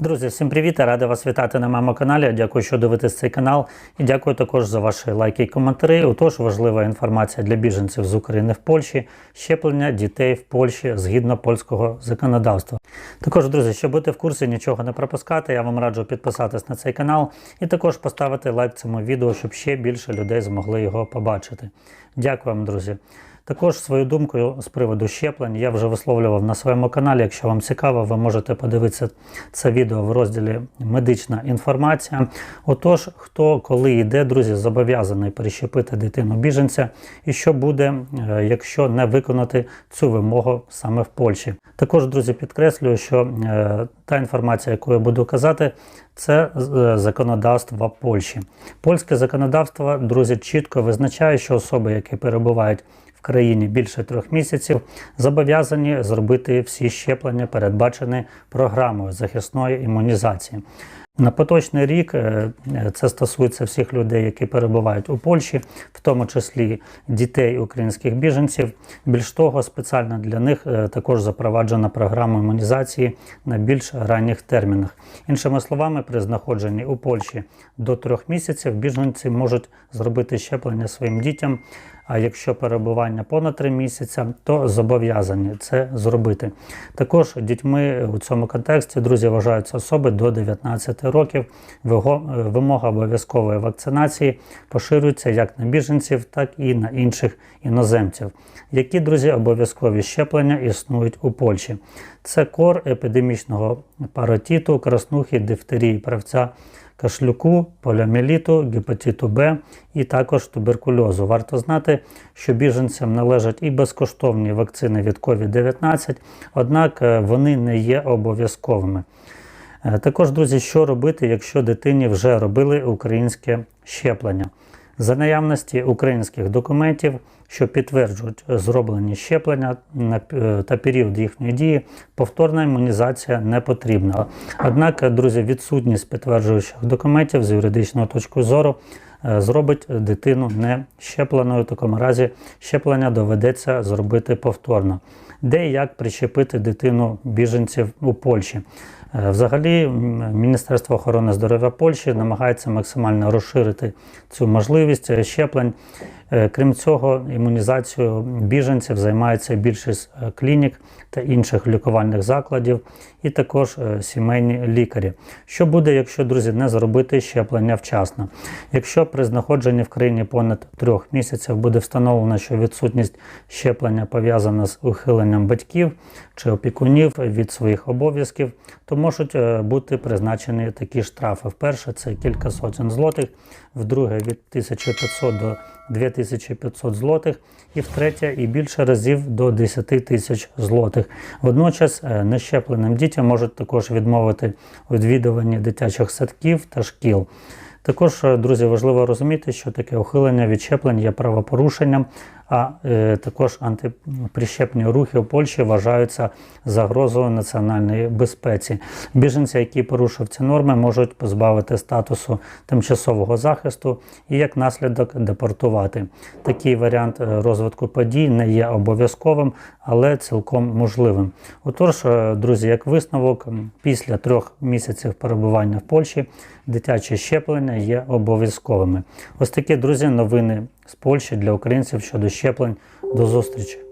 Друзі, всім привіт! Радий вас вітати на моєму каналі. Дякую, що дивитесь цей канал. І дякую також за ваші лайки і коментарі. Отож, важлива інформація для біженців з України в Польщі, щеплення дітей в Польщі згідно польського законодавства. Також, друзі, щоб бути в курсі, нічого не пропускати, я вам раджу підписатись на цей канал і також поставити лайк цьому відео, щоб ще більше людей змогли його побачити. Дякую вам, друзі. Також свою думку з приводу щеплень я вже висловлював на своєму каналі. Якщо вам цікаво, ви можете подивитися це відео в розділі Медична інформація. Отож, хто коли йде, друзі, зобов'язаний прищепити дитину біженця, і що буде, е, якщо не виконати цю вимогу саме в Польщі. Також, друзі, підкреслюю, що е, та інформація, яку я буду казати, це е, законодавство Польщі. Польське законодавство, друзі, чітко визначає, що особи, які перебувають в країні більше трьох місяців, зобов'язані зробити всі щеплення, передбачені програмою захисної імунізації. На поточний рік е, це стосується всіх людей, які перебувають у Польщі, в тому числі дітей українських біженців. Більш того, спеціально для них е, також запроваджена програма імунізації на більш ранніх термінах. Іншими словами, при знаходженні у Польщі до трьох місяців біженці можуть зробити щеплення своїм дітям. А якщо перебування понад 3 місяці, то зобов'язані це зробити. Також дітьми у цьому контексті, друзі, вважаються особи до 19 років. Вимога обов'язкової вакцинації поширюється як на біженців, так і на інших іноземців. Які, друзі, обов'язкові щеплення існують у Польщі? Це кор епідемічного паротіту, краснухи, дифтерії, правця кашлюку, поліоміеліту, гепатиту Б і також туберкульозу. Варто знати, що біженцям належать і безкоштовні вакцини від COVID-19, однак е, вони не є обов'язковими. Е, також, друзі, що робити, якщо дитині вже робили українське щеплення? За наявності українських документів, що підтверджують зроблені щеплення е, та період їхньої дії, повторна імунізація не потрібна. Однак, друзі, відсутність підтверджуючих документів з юридичної точки зору зробить дитину не щепленою. В такому разі щеплення доведеться зробити повторно. Де і як прищепити дитину біженців у Польщі? Е, взагалі, Міністерство охорони здоров'я Польщі намагається максимально розширити цю можливість щеплень. Е, крім цього, імунізацією біженців займається більшість е, клінік та інших лікувальних закладів, і також сімейні лікарі. Що буде, якщо друзі не зробити щеплення вчасно? Якщо при знаходженні в країні понад трьох місяців буде встановлено, що відсутність щеплення пов'язана з ухиленням батьків чи опікунів від своїх обов'язків, то можуть е, бути призначені такі штрафи. Вперше це кілька сотень злотих, вдруге від 1500 до 2500 злотих, і втретє і більше разів до 10 тисяч злотих. Водночас е, нещепленим дітям можуть також відмовити у відвідуванні дитячих садків та шкіл. Також, е, друзі, важливо розуміти, що таке ухилення від щеплень є правопорушенням, а е, також антиприщепні рухи в Польщі вважаються загрозою національної безпеці. Біженці, які порушують ці норми, можуть позбавити статусу тимчасового захисту і як наслідок депортувати. Такий варіант е, розвитку подій не є обов'язковим, але цілком можливим. Отож, е, друзі, як висновок, після трьох місяців перебування в Польщі дитячі щеплення є обов'язковими. Ось такі друзі, новини з Польщі для українців щодо щеплень. До зустрічі!